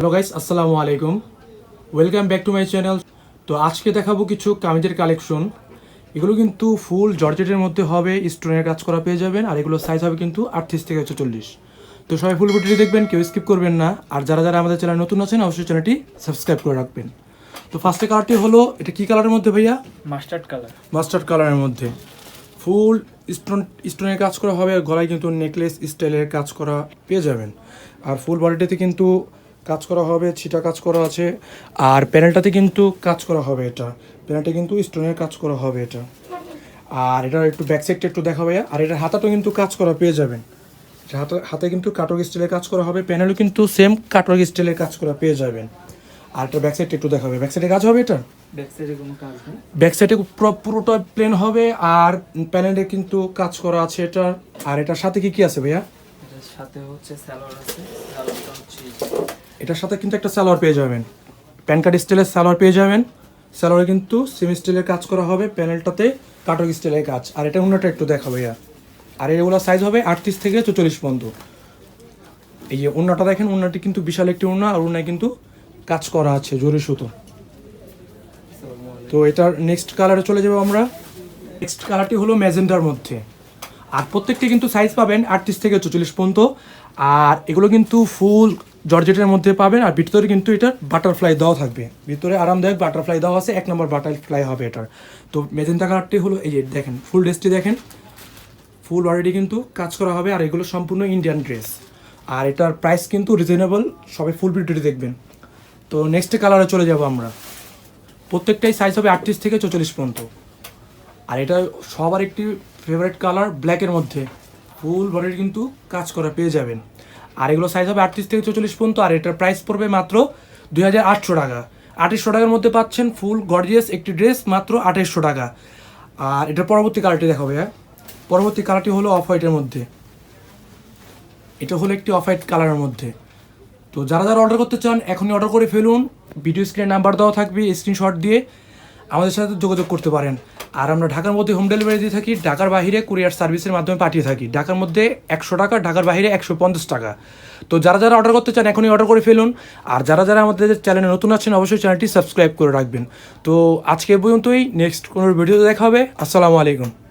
Hello guys আসসালামু আলাইকুম welcome back to my channel তো আজকে দেখাবো কিছু কামিজের কালেকশন এগুলো কিন্তু ফুল জর্জেটের মধ্যে হবে স্টোনের কাজ করা পেয়ে যাবেন আর এগুলো সাইজ হবে কিন্তু আটত্রিশ থেকে চল্লিশ তো সবাই ফুল ভিডিওটি দেখবেন কেউ স্কিপ করবেন না। আর যারা যারা আমাদের চ্যানেল নতুন আছেন অবশ্যই চ্যানেলটি সাবস্ক্রাইব করে রাখবেন। তো ফার্স্টে কালারটি হলো এটা কি কালারের মধ্যে ভাইয়া? মাস্টার্ড কালার মাস্টার্ড কালারের মধ্যে। ফুল স্টোন স্টোনের কাজ করা হবে আর গলায় কিন্তু নেকলেস স্টাইলের কাজ করা পেয়ে যাবেন। আর ফুল বডিটাতে কিন্তু কাজ করা হবে ছিটা কাজ করা আছে। আর প্যানেলটাতে কিন্তু কাজ করা হবে এটা। প্যানেলটা কিন্তু স্টোনের কাজ করা হবে এটা। আর এটা একটু ব্যাক সাইডটা একটু দেখাবে আর এটার হাতাটাও কিন্তু কাজ করা পেয়ে যাবেন। হাতে হাতে কিন্তু কাটক স্টাইলের কাজ করা হবে প্যানেলও কিন্তু সেম কাটক স্টাইলের কাজ করা পেয়ে যাবেন। আর এটা ব্যাক সাইডটা একটু দেখাবে ব্যাক সাইডে কাজ হবে এটা? ব্যাক সাইডে কোনো কাজ নেই। ব্যাক সাইডে পুরোটা প্লেন হবে। আর প্যানেলে কিন্তু কাজ করা আছে এটা। আর এটার সাথে কি কি আছে ভাইয়া? এটার সাথে হচ্ছে স্যালোয়ার আছে। এটার সাথে কিন্তু একটা সালোয়ার পেয়ে যাবেন। প্যান কার্ড স্টাইলের সালোয়ার পেয়ে যাবেন। সালোয়ারে কিন্তু সেমি স্টাইলের কাজ করা হবে, প্যানেলটাতে কাটক স্টাইলের কাজ। আর এটা অন্যটা একটু দেখা ভাইয়া। আর এগুলো সাইজ হবে আটত্রিশ থেকে চল্লিশ পর্যন্ত। এই যে অন্যটা দেখেন অন্যটি কিন্তু বিশাল একটি অন্য আর অন্যায় কিন্তু কাজ করা আছে জরি সুতো। তো এটার নেক্সট কালারে চলে যাব আমরা। নেক্সট কালারটি হলো ম্যাজেন্ডার মধ্যে। আর প্রত্যেকটি কিন্তু সাইজ পাবেন আটত্রিশ থেকে চল্লিশ পর্যন্ত। আর এগুলো কিন্তু ফুল জর্জেটের মধ্যে পাবেন আর ভিতরে কিন্তু এটার বাটারফ্লাই দেওয়া থাকবে। ভিতরে আরামদায়ক বাটারফ্লাই দেওয়া আছে, এক নম্বর বাটারফ্লাই হবে এটার। তো মেজেন্টা কালারটি হলো এই যে দেখেন, ফুল ড্রেসটি দেখেন। ফুল অলরেডি কিন্তু কাজ করা হবে আর এগুলো সম্পূর্ণ ইন্ডিয়ান ড্রেস আর এটার প্রাইস কিন্তু রিজনেবল সবাই ফুল ভিডিওটি দেখবেন। তো নেক্সট কালারে চলে যাব আমরা। প্রত্যেকটাই সাইজ হবে আটত্রিশ থেকে চল্লিশ পর্যন্ত। আর এটা সবার একটি ফেভারিট কালার ব্ল্যাকের মধ্যে। ফুল বডির কিন্তু কাজ করা পেয়ে যাবেন। আর এগুলো সাইজ হবে আটত্রিশ থেকে চল্লিশ পর্যন্ত, আর এটার প্রাইস পড়বে মাত্র দুই হাজার আটশো টাকা। আঠাশশো টাকার মধ্যে পাচ্ছেন ফুল গর্জিয়াস একটি ড্রেস মাত্র আঠাশশো টাকা। আর এটার পরবর্তী কালারটি দেখাবে হ্যাঁ পরবর্তী কালারটি হলো অফ হোয়াইটের মধ্যে। এটা হলো একটি অফ হোয়াইট কালারের মধ্যে। তো যারা যারা অর্ডার করতে চান, এখনই অর্ডার করে ফেলুন। ভিডিও স্ক্রিনে নাম্বার দেওয়া থাকবে স্ক্রিনশট দিয়ে। আমাদের সাথে যোগাযোগ করতে পারেন। আর আমরা ঢাকার মধ্যে হোম ডেলিভারি দিয়ে থাকি, ঢাকার বাইরে কুরিয়ার সার্ভিসের মাধ্যমে পাঠিয়ে থাকি। ঢাকার মধ্যে একশো টাকা, ঢাকার বাইরে একশো পঞ্চাশ টাকা। তো যারা যারা অর্ডার করতে চান, এখনই অর্ডার করে ফেলুন। আর যারা যারা আমাদের চ্যানেলে নতুন আছেন, অবশ্যই চ্যানেলটি সাবস্ক্রাইব করে রাখবেন। তো আজকে পর্যন্তই নেক্সট কোনো ভিডিও দেখা হবে। আসসালামু আলাইকুম।